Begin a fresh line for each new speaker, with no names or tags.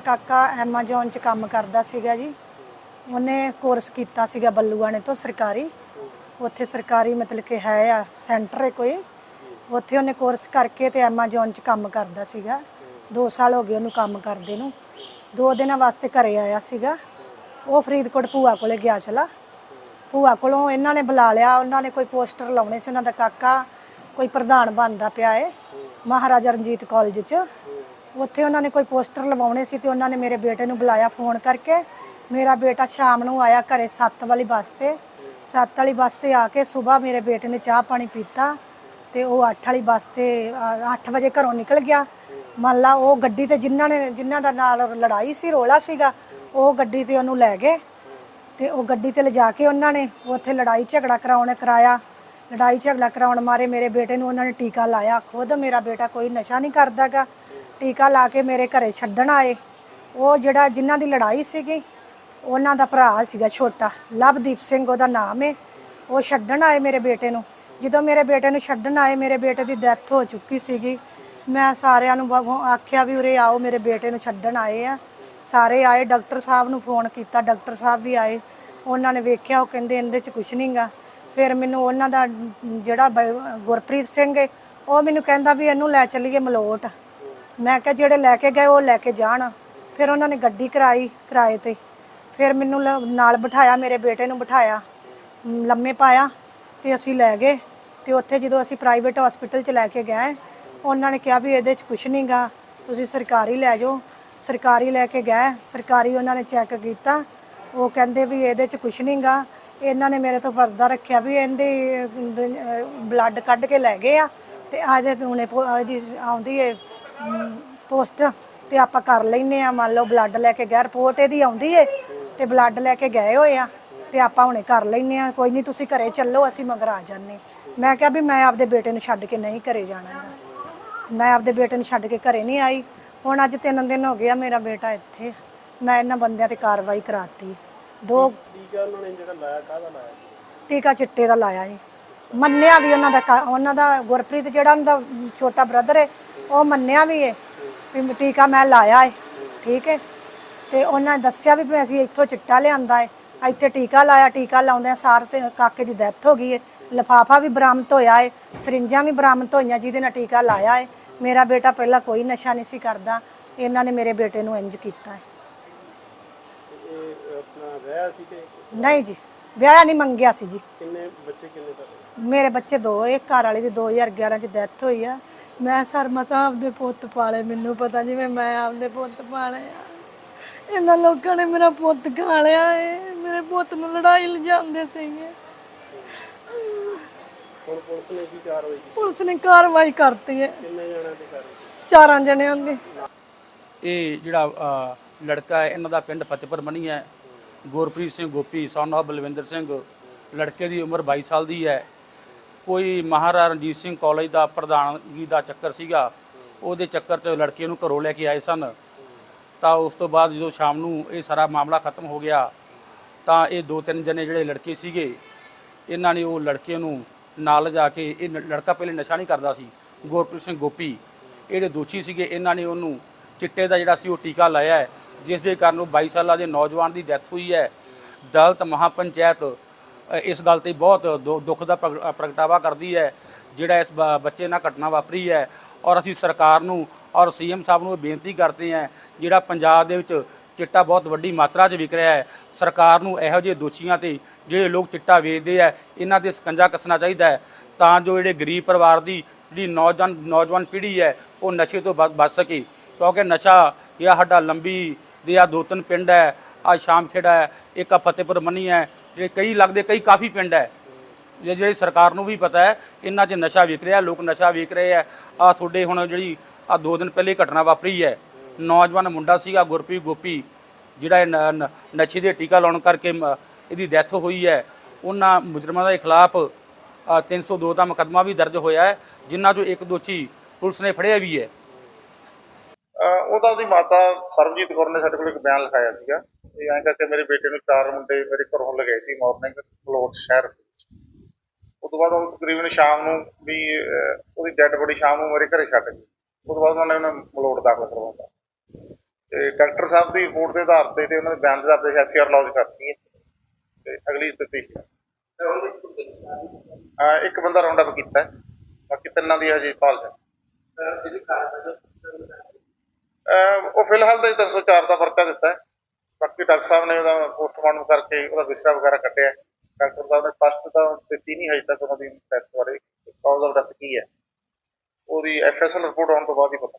ਕਾਕਾ ਐਮਾਜ਼ੋਨ 'ਚ ਕੰਮ ਕਰਦਾ ਸੀਗਾ ਜੀ। ਉਹਨੇ ਕੋਰਸ ਕੀਤਾ ਸੀਗਾ ਬੱਲੂਆਣੇ ਤੋਂ ਸਰਕਾਰੀ। ਉੱਥੇ ਸਰਕਾਰੀ ਮਤਲਬ ਕਿ ਹੈ ਆ ਸੈਂਟਰ ਹੈ ਕੋਈ। ਉੱਥੇ ਉਹਨੇ ਕੋਰਸ ਕਰਕੇ ਤੇ ਐਮਾਜ਼ੋਨ 'ਚ ਕੰਮ ਕਰਦਾ ਸੀਗਾ। 2 ਸਾਲ ਹੋ ਗਏ ਉਹਨੂੰ ਕੰਮ ਕਰਦੇ ਨੂੰ। ਦੋ ਦਿਨਾਂ ਵਾਸਤੇ ਘਰੇ ਆਇਆ ਸੀਗਾ। ਉਹ ਫਰੀਦਕੋਟ ਭੂਆ ਕੋਲੇ ਗਿਆ ਚਲਾ। ਭੂਆ ਕੋਲੋਂ ਇਹਨਾਂ ਨੇ ਬੁਲਾ ਲਿਆ। ਉਹਨਾਂ ਨੇ ਕੋਈ ਪੋਸਟਰ ਲਾਉਣੇ ਸੀ। ਉਹਨਾਂ ਦਾ ਕਾਕਾ ਕੋਈ ਪ੍ਰਧਾਨ ਬਣਦਾ ਪਿਆ ਏ। ਮਹਾਰਾਜਾ ਰਣਜੀਤ ਕਾਲਜ 'ਚ। ਉੱਥੇ ਉਹਨਾਂ ਨੇ ਕੋਈ ਪੋਸਟਰ ਲਵਾਉਣੇ ਸੀ ਤੇ ਉਹਨਾਂ ਨੇ ਮੇਰੇ ਬੇਟੇ ਨੂੰ ਬੁਲਾਇਆ ਫੋਨ ਕਰਕੇ। ਮੇਰਾ ਬੇਟਾ ਸ਼ਾਮ ਨੂੰ ਆਇਆ ਘਰੇ 7 ਵਾਲੀ ਬੱਸ ਤੇ। 7 ਵਾਲੀ ਬੱਸ ਤੇ ਆ ਕੇ ਸਵੇਰ ਮੇਰੇ ਬੇਟੇ ਨੇ ਚਾਹ ਪਾਣੀ ਪੀਤਾ ਤੇ ਉਹ 8 ਵਾਲੀ ਬੱਸ ਤੇ 8 ਵਜੇ ਘਰੋਂ ਨਿਕਲ ਗਿਆ। ਮੰਨ ਲਾ ਉਹ ਗੱਡੀ ਤੇ ਜਿਨ੍ਹਾਂ ਨੇ, ਜਿਨ੍ਹਾਂ ਦਾ ਨਾਲ ਲੜਾਈ ਸੀ, ਰੋਲਾ ਸੀਗਾ, ਉਹ ਗੱਡੀ ਤੇ ਉਹਨੂੰ ਲੈ ਗਏ ਤੇ ਉਹ ਗੱਡੀ ਤੇ ਲਿਜਾ ਕੇ ਉਹਨਾਂ ਨੇ ਉੱਥੇ ਲੜਾਈ ਝਗੜਾ ਕਰਾਉਣ ਕਰਾਇਆ। ਲੜਾਈ ਝਗੜਾ ਕਰਾਉਣ ਮਾਰੇ ਮੇਰੇ ਬੇਟੇ ਨੂੰ ਉਹਨਾਂ ਨੇ ਟੀਕਾ ਲਾਇਆ। ਖੁਦ ਮੇਰਾ ਬੇਟਾ ਕੋਈ ਨਸ਼ਾ ਨਹੀਂ ਕਰਦਾਗਾ ਟੀਕਾ ਲਾ ਕੇ ਮੇਰੇ ਘਰੇ ਛੱਡਣ ਆਏ। ਉਹ ਜਿਹੜਾ ਜਿਨ੍ਹਾਂ ਦੀ ਲੜਾਈ ਸੀਗੀ, ਉਹਨਾਂ ਦਾ ਭਰਾ ਸੀਗਾ ਛੋਟਾ, ਲਵਦੀਪ ਸਿੰਘ ਉਹਦਾ ਨਾਮ ਹੈ ਉਹ ਛੱਡਣ ਆਏ ਮੇਰੇ ਬੇਟੇ ਨੂੰ। ਜਦੋਂ ਮੇਰੇ ਬੇਟੇ ਨੂੰ ਛੱਡਣ ਆਏ, ਮੇਰੇ ਬੇਟੇ ਦੀ ਡੈਥ ਹੋ ਚੁੱਕੀ ਸੀਗੀ। ਮੈਂ ਸਾਰਿਆਂ ਨੂੰ ਬ- ਆਖਿਆ ਵੀ ਉਰੇ ਆਓ, ਮੇਰੇ ਬੇਟੇ ਨੂੰ ਛੱਡਣ ਆਏ ਆ। ਸਾਰੇ ਆਏ, ਡਾਕਟਰ ਸਾਹਿਬ ਨੂੰ ਫੋਨ ਕੀਤਾ, ਡਾਕਟਰ ਸਾਹਿਬ ਵੀ ਆਏ। ਉਹਨਾਂ ਨੇ ਵੇਖਿਆ, ਉਹ ਕਹਿੰਦੇ ਇਹਦੇ 'ਚ ਕੁਝ ਨਹੀਂਗਾ ਫਿਰ ਮੈਨੂੰ ਉਹਨਾਂ ਦਾ ਜਿਹੜਾ ਬ- ਗੁਰਪ੍ਰੀਤ ਸਿੰਘ ਹੈ ਉਹ ਮੈਨੂੰ ਕਹਿੰਦਾ ਵੀ ਇਹਨੂੰ ਲੈ ਚੱਲੀਏ ਮਲੋਟ। ਮੈਂ ਕਿਹਾ ਜਿਹੜੇ ਲੈ ਕੇ ਗਏ ਉਹ ਲੈ ਕੇ ਜਾਣ। ਫਿਰ ਉਹਨਾਂ ਨੇ ਗੱਡੀ ਕਰਾਈ ਕਿਰਾਏ ਤੇ। ਫਿਰ ਮੈਨੂੰ ਲ- ਨਾਲ ਬਿਠਾਇਆ ਮੇਰੇ ਬੇਟੇ ਨੂੰ ਬਿਠਾਇਆ ਮ, ਲੰਮੇ ਪਾਇਆ ਤੇ ਅਸੀਂ ਲੈ ਗਏ। ਤੇ ਉੱਥੇ ਜਦੋਂ ਅਸੀਂ ਪ੍ਰਾਈਵੇਟ ਹਸਪੀਟਲ 'ਚ ਲੈ ਕੇ ਗਏ ਉਹਨਾਂ ਨੇ ਕਿਹਾ ਵੀ ਇਹਦੇ 'ਚ ਕੁਝ ਨਹੀਂਗਾ ਤੁਸੀਂ ਸਰਕਾਰੀ ਲੈ ਜਾਓ। ਸਰਕਾਰੀ ਲੈ ਕੇ ਗਏ ਸਰਕਾਰੀ ਉਹਨਾਂ ਨੇ ਚੈੱਕ ਕੀਤਾ। ਉਹ ਕਹਿੰਦੇ ਵੀ ਇਹਦੇ 'ਚ ਕੁਝ ਨਹੀਂਗਾ ਇਹਨਾਂ ਨੇ ਮੇਰੇ ਤੋਂ ਪਰਦਾ ਰੱਖਿਆ ਵੀ ਇਹਦੇ ਬਲੱਡ ਕੱਢ ਕੇ ਲੈ ਗਏ ਆ। ਤੇ ਆਜੇ ਹੁਣੇ ਪੋ- ਇਹਦੀ ਆਉਂਦੀ ਹੈ ਪੋਸਟ ਤੇ ਆਪਾਂ ਕਰ ਲੈਨੇ ਆ, ਮੰਨ ਲਓ ਬਲੱਡ ਲੈ ਕੇ ਗਏ ਰਿਪੋਰਟ ਇਹਦੀ ਆਉਂਦੀ ਏ, ਤੇ ਬਲੱਡ ਲੈ ਕੇ ਗਏ ਹੋਏ ਆ, ਤੇ ਆਪਾਂ ਹੁਣੇ ਕਰ ਲੈਨੇ ਆ, ਕੋਈ ਨਹੀਂ ਤੁਸੀਂ ਘਰੇ ਚੱਲੋ, ਅਸੀਂ ਮਗਰ ਆ ਜਾਂਦੇ ਮੈਂ ਕਿਹਾ ਵੀ ਮੈਂ ਆਪਦੇ ਬੇਟੇ ਨੂੰ ਛੱਡ ਕੇ ਨਹੀਂ ਘਰੇ ਜਾਣਾ ਮੈਂ ਆਪਦੇ ਬੇਟੇ ਨੂੰ ਛੱਡ ਕੇ ਘਰੇ ਨਹੀਂ ਆਈ। ਹੁਣ ਅੱਜ ਤਿੰਨ ਦਿਨ ਹੋ ਗਿਆ ਮੇਰਾ ਬੇਟਾ ਇੱਥੇ। ਮੈਂ ਇਹਨਾਂ ਬੰਦਿਆਂ ਤੇ ਕਾਰਵਾਈ ਕਰਾਤੀ। ਦੋ
ਟੀਕਾ ਉਹਨਾਂ ਨੇ ਜਿਹੜਾ ਲਾਇਆ ਕਾਹਦਾ ਲਾਇਆ
ਟੀਕਾ ਚਿੱਟੇ ਦਾ ਲਾਇਆ ਜੀ ਮੰਨਿਆ ਵੀ ਉਹਨਾਂ ਦਾ ਉਹਨਾਂ ਦਾ ਗੁਰਪ੍ਰੀਤ ਜਿਹੜਾ ਉਹਨਾਂ ਦਾ ਛੋਟਾ ਬ੍ਰਦਰ ਹੈ ਉਹ ਮੰਨਿਆ ਵੀ ਹੈ ਵੀ ਟੀਕਾ ਮੈਂ ਲਾਇਆ ਹੈ ਠੀਕ ਹੈ ਤੇ ਉਹਨਾਂ ਨੇ ਦੱਸਿਆ ਵੀ ਅਸੀਂ ਇੱਥੋਂ ਚਿੱਟਾ ਲਿਆਂਦਾ ਹੈ ਇੱਥੇ ਟੀਕਾ ਲਾਇਆ ਟੀਕਾ ਲਾਉਂਦੇ ਸਾਰ ਤੇ ਕਾਕੇ ਦੀ ਡੈਥ ਹੋ ਗਈ ਹੈ ਲਫਾਫਾ ਵੀ ਬਰਾਮਦ ਹੋਇਆ ਹੈ ਸਰਿੰਜਾਂ ਵੀ ਬਰਾਮਦ ਹੋਈਆਂ ਜਿਹਦੇ ਨਾਲ ਟੀਕਾ ਲਾਇਆ ਹੈ ਮੇਰਾ ਬੇਟਾ ਪਹਿਲਾਂ ਕੋਈ ਨਸ਼ਾ ਨਹੀਂ ਸੀ ਕਰਦਾ ਇਹਨਾਂ ਨੇ ਮੇਰੇ ਬੇਟੇ ਨੂੰ ਇੰਜ ਕੀਤਾ
ਕਿ
ਨਹੀਂ ਜੀ ਵਿਆਹ ਨਹੀਂ ਮੰਗਿਆ ਸੀ ਜੀ।
ਕਿੰਨੇ ਬੱਚੇ ਕਿੰਨੇ ਤੁਹਾਡੇ?
ਮੇਰੇ ਬੱਚੇ ਦੋ ਇੱਕ ਘਰ ਵਾਲੇ ਦੀ 2011 ਚ ਡੈਥ ਹੋਈ ਆ। ਮੈਂ ਸਰਮਾ ਸਾਹਿਬ ਦੇ ਪੁੱਤ ਪਾਲੇ ਮੈਨੂੰ ਪਤਾ ਜਿਵੇਂ ਮੈਂ ਆਪਦੇ ਪੁੱਤ ਪਾਲੇ ਆ। ਇਹਨਾਂ ਲੋਕਾਂ ਨੇ ਮੇਰਾ ਪੁੱਤ ਖਾ ਲਿਆ ਏ ਮੇਰੇ ਪੁੱਤ ਨੂੰ ਲੜਾਈ ਲਿਜਾਂਦੇ ਸੀਗੇ।
ਹੁਣ ਪੁਲਿਸ ਨੇ ਕੀ ਕਾਰਵਾਈ ਕੀਤੀ?
ਪੁਲਿਸ ਨੇ ਕਾਰਵਾਈ ਕਰਤੀ ਹੈ
ਕਿੰਨੇ ਕਾਰਵਾਈ
ਚਾਰਾਂ ਜਣਿਆਂ ਦੀ।
ਇਹ ਜਿਹੜਾ ਅ, ਲੜਕਾ ਹੈ ਇਹਨਾਂ ਦਾ ਪਿੰਡ ਫਤਿਹਪੁਰ ਮਣੀ ਹੈ। Gurpreet Singh Gopi son of Balwinder Singh. ਲੜਕੇ ਦੀ ਉਮਰ 22 ਸਾਲ ਦੀ ਹੈ। ਕੋਈ ਮਹਾਰਾਜਾ ਰਣਜੀਤ ਸਿੰਘ ਕਾਲਜ ਦਾ ਪ੍ਰਧਾਨਗੀ ਦਾ ਚੱਕਰ ਸੀਗਾ ਉਹਦੇ ਚੱਕਰ 'ਚ ਲੜਕੇ ਨੂੰ ਘਰੋਂ ਲੈ ਕੇ ਆਏ ਸਨ। ਤਾਂ ਉਸ ਤੋਂ ਬਾਅਦ ਜਦੋਂ ਸ਼ਾਮ ਨੂੰ ਇਹ ਸਾਰਾ ਮਾਮਲਾ ਖਤਮ ਹੋ ਗਿਆ ਤਾਂ ਇਹ ਦੋ ਤਿੰਨ ਜਣੇ ਜਿਹੜੇ ਲੜਕੇ ਸੀਗੇ ਇਹਨਾਂ ਨੇ ਉਹ ਲੜਕੇ ਨੂੰ ਨਾਲ ਲਿਜਾ ਕੇ ਇਹ ਲੜਕਾ ਪਹਿਲੇ ਨਸ਼ਾ ਨਹੀਂ ਕਰਦਾ ਸੀ ਗੁਰਪ੍ਰੀਤ ਸਿੰਘ ਗੋਪੀ। ਇਹ ਜਿਹੜੇ ਦੋਸ਼ੀ ਸੀਗੇ ਇਹਨਾਂ ਨੇ ਉਹਨੂੰ ਚਿੱਟੇ ਦਾ ਜਿਹੜਾ ਸੀ ਉਹ ਟੀਕਾ ਲਾਇਆ ਜਿਸ ਦੇ ਕਾਰਨ ਉਹ 22 ਸਾਲਾਂ ਦੇ ਨੌਜਵਾਨ ਦੀ ਡੈਥ ਹੋਈ ਹੈ। ਦਲਤ ਮਹਾਪੰਚਾਇਤ ਅ, ਇਸ ਗੱਲ ਤੇ ਬਹੁਤ ਦੁ- ਦੁੱਖ ਦਾ ਪ੍ਰਗ- ਪ੍ਰਗਟਾਵਾ ਕਰਦੀ ਹੈ, ਜਿਹੜਾ ਇਸ ਬ- ਬੱਚੇ ਨਾਲ ਘਟਨਾ ਵਾਪਰੀ ਹੈ। ਔਰ ਅਸੀਂ ਸਰਕਾਰ ਨੂੰ ਔਰ ਸੀਐਮ ਸਾਹਿਬ ਨੂੰ ਇਹ ਬੇਨਤੀ ਕਰਦੇ ਹਾਂ, ਜਿਹੜਾ ਪੰਜਾਬ ਦੇ ਵਿੱਚ ਚਿੱਟਾ ਬਹੁਤ ਵੱਡੀ ਮਾਤਰਾ 'ਚ ਵਿਕ ਰਿਹਾ ਹੈ, ਸਰਕਾਰ ਨੂੰ ਇਹੋ ਜਿਹੇ ਦੋਸ਼ੀਆਂ ਤੇ ਜਿਹੜੇ ਲੋਕ ਚਿੱਟਾ ਵੇਚਦੇ ਹੈ ਇਹਨਾਂ ਤੇ ਸਕੰਜਾ ਕੱਸਣਾ ਚਾਹੀਦਾ ਹੈ। ਤਾਂ ਜੋ ਜਿਹੜੇ ਗਰੀਬ ਪਰਿਵਾਰ ਦੀ, ਜਿਹੜੀ ਨੌਜਵਾਨ ਨੌਜਵਾਨ ਪੀੜ੍ਹੀ ਹੈ, ਉਹ ਨਸ਼ੇ ਤੋਂ ਬ- ਬਚ ਸਕੇ। ਕਿਉਂਕਿ ਨਸ਼ਾ ਇਹ ਸਾਡਾ ਲੰਬੀ ਦੇ ਆ ਦੋ ਤਿੰਨ ਪਿੰਡ ਹੈ, ਆ ਸ਼ਾਮ ਖੇੜਾ ਹੈ, ਇੱਕ ਆ ਫਤਿਹਪੁਰ ਮੰਨੀ ਹੈ ਜਿਹੜੇ ਕਈ ਲੱਗਦੇ, ਕਈ ਕਾਫੀ ਪਿੰਡ ਹੈ। ਜੇ ਜਿਹੜੀ ਸਰਕਾਰ ਨੂੰ ਵੀ ਪਤਾ ਹੈ, ਇਹਨਾਂ 'ਚ ਨਸ਼ਾ ਵਿਕ ਰਿਹਾ, ਲੋਕ ਨਸ਼ਾ ਵਿਕ ਰਹੇ ਆ ਆ ਤੁਹਾਡੇ ਹੁਣ ਜਿਹੜੀ ਆ ਦੋ ਦਿਨ ਪਹਿਲੇ ਘਟਨਾ ਵਾਪਰੀ ਹੈ। ਨੌਜਵਾਨ ਮੁੰਡਾ ਸੀਗਾ ਗੁਰਪ੍ਰੀਤ ਗੋਪੀ, ਜਿਹੜਾ ਇਹ ਨ- ਨਸ਼ੇ ਦੇ ਟੀਕਾ ਲਾਉਣ ਕਰਕੇ ਇਹਦੀ ਡੈਥ ਹੋਈ ਹੈ। ਉਹਨਾਂ ਮੁਜਰਮਾਂ ਦੇ ਖਿਲਾਫ 302 ਦਾ ਮੁਕੱਦਮਾ ਵੀ ਦਰਜ ਹੋਇਆ ਹੈ ਜਿਨ੍ਹਾਂ 'ਚੋਂ ਇੱਕ ਦੋਸ਼ੀ ਪੁਲਿਸ ਨੇ ਫੜਿਆ ਵੀ ਹੈ।
ਅਹ ਉਹਦਾ ਉਹਦੀ ਮਾਤਾ ਸਰਬਜੀਤ ਕੌਰ ਨੇ ਸਾਡੇ ਕੋਲ ਇੱਕ ਬਿਆਨ ਲਿਖਾਇਆ ਸੀਗਾ। ਇਹ ਐਂ ਕਰਕੇ ਮੇਰੇ ਬੇਟੇ ਨੂੰ ਚਾਰ ਮੁੰਡੇ ਮੇਰੇ ਘਰੋਂ ਲਗਾਏ ਸੀ ਮਾਰਨਿੰਗ ਫਲੋਟ ਸ਼ਹਿਰ ਦੇ ਵਿੱਚ। ਉਸ ਤੋਂ ਬਾਅਦ ਉਹ ਤਕਰੀਬਨ ਸ਼ਾਮ ਨੂੰ ਵੀ ਉਹਦੀ ਡੈੱਡ ਬੋਡੀ ਸ਼ਾਮ ਨੂੰ ਮੇਰੇ ਘਰੇ ਛੱਡ ਗਈ। ਉਸ ਤੋਂ ਬਾਅਦ ਉਹਨਾਂ ਨੇ ਮਲੋਟ ਦਾਖਲ ਕਰਵਾਉਂਦਾ ਤੇ ਡਾਕਟਰ ਸਾਹਿਬ ਦੀ ਰਿਪੋਰਟ ਦੇ ਆਧਾਰ ਤੇ ਤੇ ਉਹਨਾਂ ਦੇ ਬਿਆਨ ਦੇ ਆਧਾਰ ਤੇ ਐਫਆਰ ਲੌਂਚ ਕਰਤੀ ਹੈ। ਤੇ ਅਗਲੀ ਤਫਤੀਸ਼ ਹਾਂ ਇੱਕ ਬੰਦਾ ਰਾਉਂਡ ਅਪ ਕੀਤਾ। ਬਾਕੀ ਤਿੰਨਾਂ ਦੀ ਹਜੇ ਭਾਲ ਹੈ। ਉਹ ਫਿਲਹਾਲ ਤਾਂ 304 ਦਾ ਪਰਚਾ ਦਿੱਤਾ ਹੈ। ਬਾਕੀ ਡਾਕਟਰ ਸਾਹਿਬ ਨੇ ਉਹਦਾ ਪੋਸਟਮਾਰਟਮ ਕਰਕੇ ਉਹਦਾ ਵਿਸਰਾ ਵਗੈਰਾ ਕੱਢਿਆ। ਡਾਕਟਰ ਸਾਹਿਬ ਨੇ ਫਸਟ ਤਾਂ ਦਿੱਤੀ ਨਹੀਂ ਹਜੇ ਤੱਕ ਉਹਨਾਂ ਦੀ ਡੈਥ ਬਾਰੇ ਕਾਜ਼ ਆਫ ਡੈਥ ਕੀ ਹੈ। ਉਹਦੀ ਐਫਐਸਐਲ ਰਿਪੋਰਟ ਆਉਣ ਤੋਂ ਬਾਅਦ ਹੀ ਪਤਾ